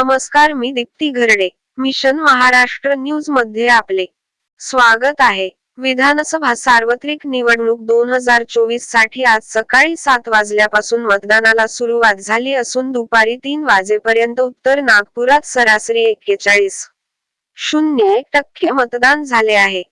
नमस्कार मी दीप्ती घरडे. मिशन महाराष्ट्र न्यूजमध्ये आपले स्वागत आहे. विधानसभा सार्वत्रिक निवडणूक दोन हजार चोवीससाठी आज सकाळी सात वाजल्यापासून मतदानाला सुरुवात झाली असून दुपारी तीन वाजेपर्यंत उत्तर नागपुरात सरासरी एक्केचाळीस शून्य एक टक्के मतदान झाले आहे.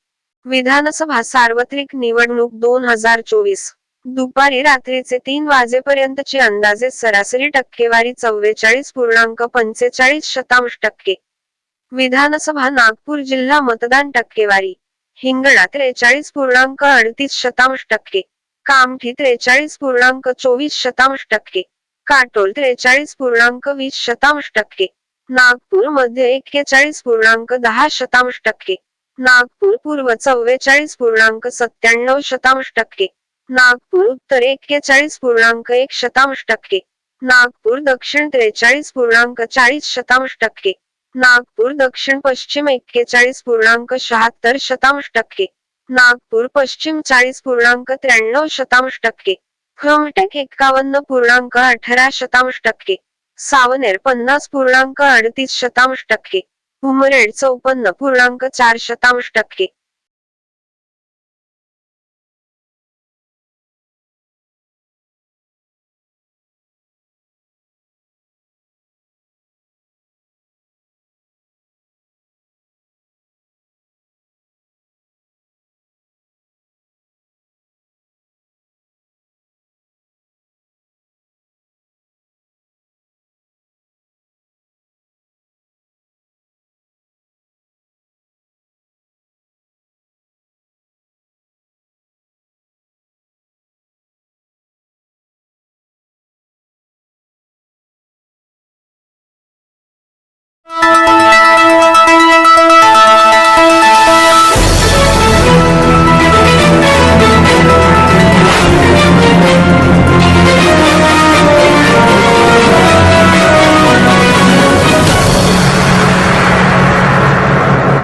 विधानसभा सार्वत्रिक निवडणूक दोन हजार चोवीस दुपारी रात्रीचे तीन वाजेपर्यंतची अंदाजे सरासरी टक्केवारी चव्वेचाळीस पूर्णांक पंचेचाळीस शतांश टक्के. विधानसभा नागपूर जिल्हा मतदान टक्केवारी हिंगणा त्रेचाळीस पूर्णांक अडतीस शतांश टक्के कामठी त्रेचाळीस पूर्णांक चोवीस शतांश टक्के काटोल त्रेचाळीस पूर्णांक वीस शतांश टक्के नागपूरमध्ये एक्केचाळीस पूर्णांक दहा शतांश टक्के नागपूर पूर्व चव्वेचाळीस पूर्णांक सत्त्याण्णव शतांश टक्के नागपूर उत्तर एक्केचाळीस पूर्णांक एक शतांश टक्के. नागपूर दक्षिण त्रेचाळीस पूर्णांक चाळीस शतांश टक्के. नागपूर दक्षिण पश्चिम एक्केचाळीस पूर्णांक शहात्तर शतांश टक्के. नागपूर पश्चिम चाळीस पूर्णांक त्र्याण्णव शतांश टक्के. क्रमटेक एक्कावन्न पूर्णांक अठरा शतांश टक्के. सावनेर पन्नास पूर्णांक अडतीस शतांश टक्के. उमरेड चौपन्न पूर्णांक चार शतांश टक्के.